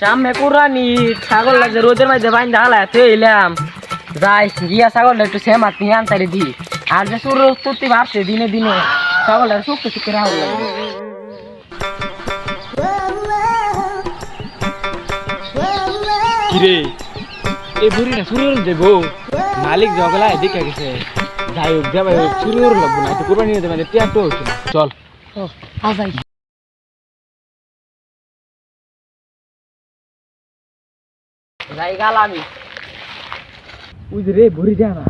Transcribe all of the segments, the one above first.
সামনে কুরানি ছাগল লাগছে রোদের মধ্যে বাইন হালা এলাম। যাই গিয়া ছাগলটা একটু সেমাত নিয়ে আনতারি দি। আর যে সুর তুতি বাড়ছে দিনে দিনে ছাগলটা করে হাওয়া লাগবে কিরে এই বুড়িটা শুরু দেব মালিক জগলা এদিকে গেছে। যাই হোক যাবে শুরু করে লাগবো না একটু কোরবানি নিতে মানে টিয়া তো চল। যাই গাল আমি। ওই রে বুড়ি যা না।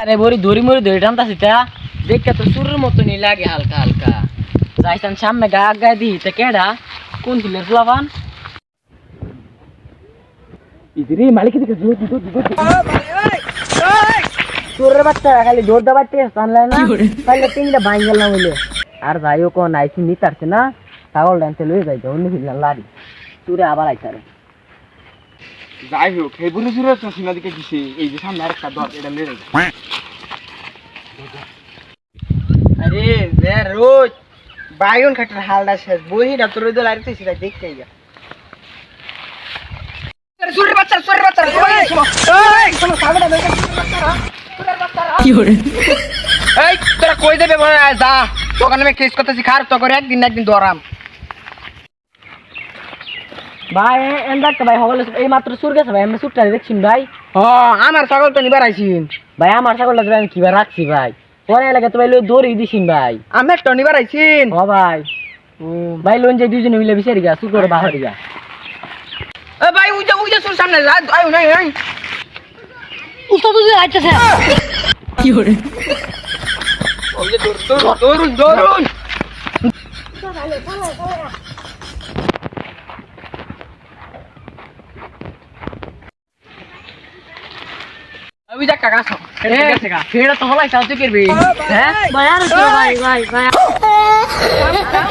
আরে বড়ি দড়ি মরি ধরে টানতাছি তা। দেখতে তো সুরের মতনই লাগে হালকা হালকা। যাইতাম সামনে গা গায়ে দি তা কেডা? কোন ছিল ফুলাবান এই যে রে মালিক এদিকে জোর দি জোর দি, দি। সুরের বাচ্চা খালি দৌড় দা বাচ্চা টানলে না। তাহলে তিনটা ভাই গেল না বলে আর যাই হোক নাইছি নিতে পারছে না। ছাগল ডানতে লয়ে যাই অন্য ফিরলাম লাড়ি। সুরে আবার আইতারে যাই হোক এই বুড়ি হচ্ছে সিনা দিকে গেছে এই যে সামনে আরেকটা দর এটা লেড়ে যা। আরে যে রোজ। বায়ন খাটার হালটা শেষ বহিটা তোর সেটা দেখতে যা তোরা কই দেবে বলে যা। দোকানে আমি কেস করতেছি খার তো করে একদিন না একদিন দরাম ভাই এন্দার ভাই হগলে এই মাত্র সুর গেছে ভাই আমরা সুরটা দেখছিন ভাই? হ আমার ছাগল তো নিবার আইছিন। ভাই আমার ছাগলটা আমি কিবা রাখছি ভাই। পরে এলাকা তো ভাই লই দৌড়ি দিছিন ভাই। আমি একটা নিবার আইছিন। ও ভাই। ভাই লোন যে দুজনে মিলে বিচারি গা সুর করে বাহারি গা এ ভাই উজা উজা সুর সামনে যা আয় নাই নাই ওই যে দৌড় দৌড় দৌড়ুন দৌড়ুন ওই যা কাকা সব ফেরা তো হলাই সাহায্য করবি? হ্যাঁ ভাই আর ভাই ভাই ভাই।